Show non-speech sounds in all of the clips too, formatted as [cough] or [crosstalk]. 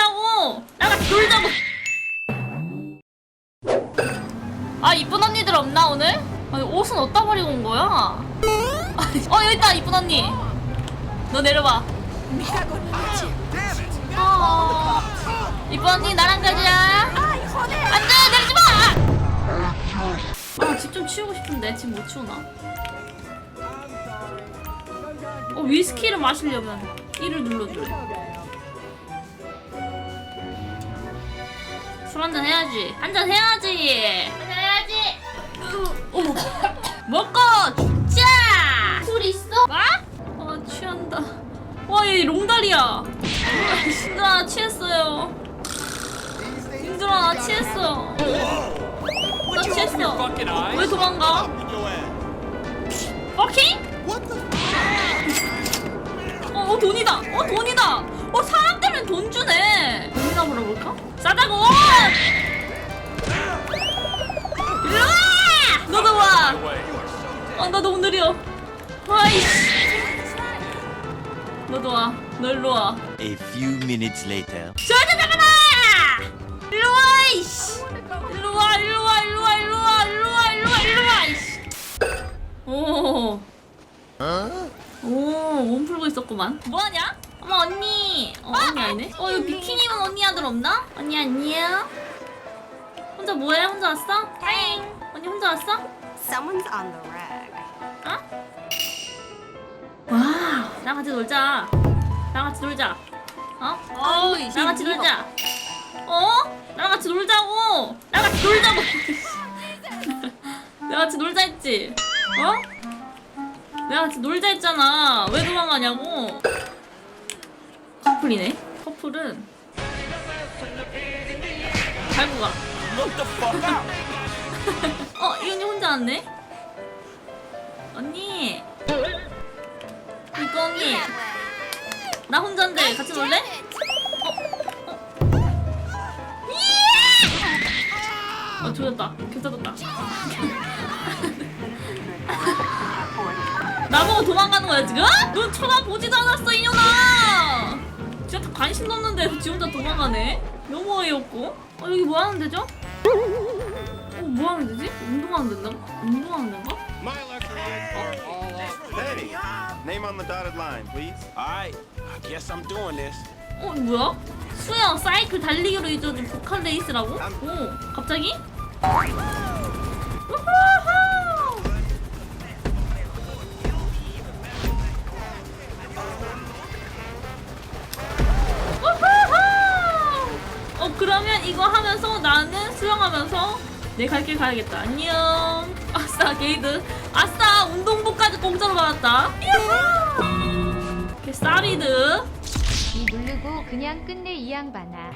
놀자고 나랑 같이 놀자고 아 이쁜 언니들 없나 오늘? 아니 옷은 어디다 버리고 온 거야? 어 여기 있다 이쁜 언니 너 내려봐 어, 이쁜 언니 나랑 가자 안돼 내리지 마! 아집 좀 치우고 싶은데 집못 치우나? 어 위스키를 마시려면 1을 눌러줘 술 한잔 해야지. 한잔 해야지. 한잔 해야지. 어머. 먹고 죽자 술 있어? 나? 아 취한다. 와 얘 롱다리야. 힘들어 나 취했어요. 힘들어 나 취했어. 나 취했어. 왜 도망가? 버킹? 어, 어 돈이다. 어 돈이 너도 와. 너 일로 와. A few minutes later. 저자 잡아라. 일로 와. 이씨. 일로 와. 일로 와. 일로 와. 일로 와. 일로 와. 일로 와. 일로 와. 이씨. 오. 오, 몸 풀고 있었구만. 뭐하냐? 어머, 언니. 어, 언니 아니네. 어, 여기 비키니 입은 언니 아들 없나? 언니 안녕. 혼자 뭐해? 혼자 왔어? 하잉. 언니 혼자 왔어? Someone's on the rag. 어? 와, 나랑 같이 놀자. 나랑 같이 놀자. 어? 어우, 나랑 같이 놀자. 어? 나랑 같이 놀자고. 나랑 같이 놀자고. [laughs] 내가 같이 놀자 했지. 어? 내가 같이 놀자 했잖아. 왜 도망가냐고. 커플이네. 커플은 갈고 가. [laughs] 어, 이 언니 혼자 왔네. 언니. 언니. 나 혼자인데 같이 놀래? 어? 어? 이야! 어, 조졌다. 교사졌다. [laughs] 나보고 도망가는 거야, 지금? 넌 쳐다보지도 않았어, 이년아! 진짜 다 관심도 없는데 지 혼자 도망가네? 너무 어이없고. 어, 여기 뭐 하는 데죠? 어, 뭐 하는 데지? 운동하는 데인가? 운동하는 데인가? My name on the dotted line, please. All right, I guess I'm doing this. 어, 뭐야? 수영, 사이클, 달리기로 이루어진 보컬 레이스라고? 오, 갑자기? 우후후! 우후후! 어, 그러면 이거 하면서 나는 수영하면서 내 갈 길 가야겠다. 안녕. 아싸, 게이드. 운동복까지 공짜로 받았다. 야호! 이렇게 쌀이드. 이 누르고 그냥 끝내 이 양반아.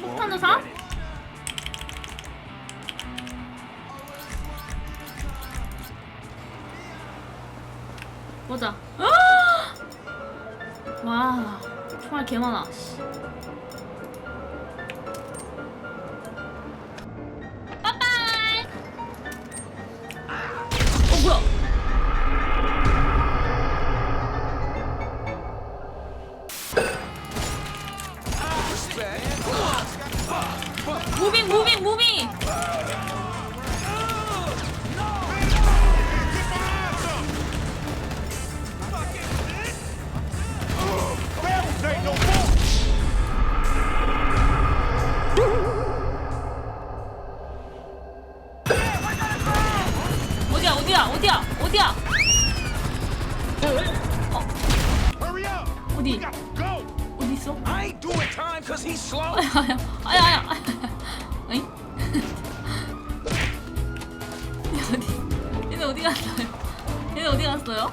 폭탄도 사? 보자. 와, 총알 개 많아. 어디야 어디야 어디야 up! 어디! 어디 있어? 아야 아야 아야 아야 아니 얘 어디 얘네 어디 갔어요? 얘네 어디 갔어요?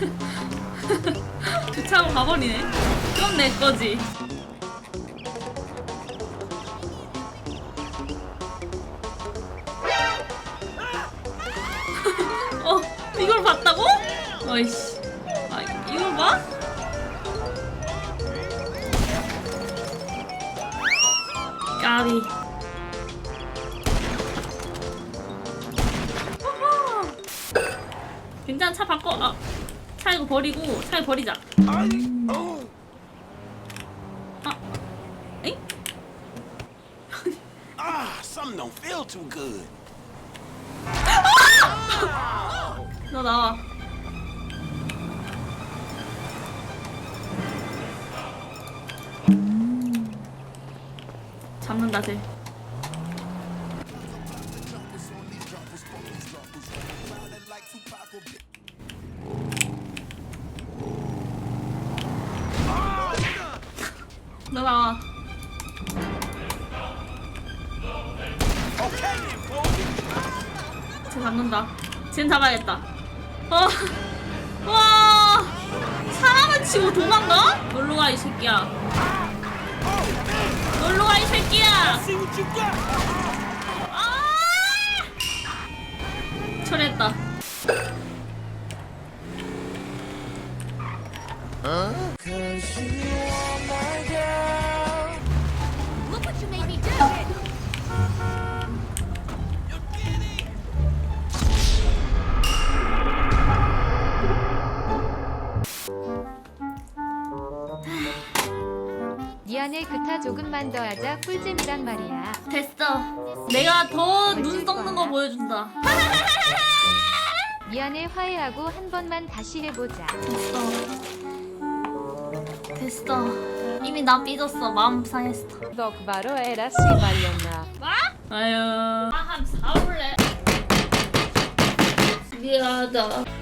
[laughs] 주차하고 가버리네 그럼 내 거지 [laughs] 어 이걸 봤다고? 어이씨 아 이걸 봐? 까비. 괜찮아 차 바꿔 아, 차 이거 버리고 차 이거 버리자 I, oh, 아 엥? ah, something don't feel too good. 너 나와 잡는다 쟤 너 나와. 쟤 잡는다. 쟤 잡아야겠다. 어, 와, 사람을 치고 도망가? 놀러 와이 새끼야. 놀러 와이 새끼야. 아! 처리했다. Look 미안해 그타 조금만 더 하자 꿀잼이란 말이야. 됐어. 내가 더 눈 썩는 거 보여준다. [laughs] 미안해 화해하고 한 번만 다시 해보자. 됐어. 됐어. 이미 나 삐졌어. 마음 상했어. Doc 바로 에라 씨발렸나. 뭐? 아유. 한 사올래. 미안하다.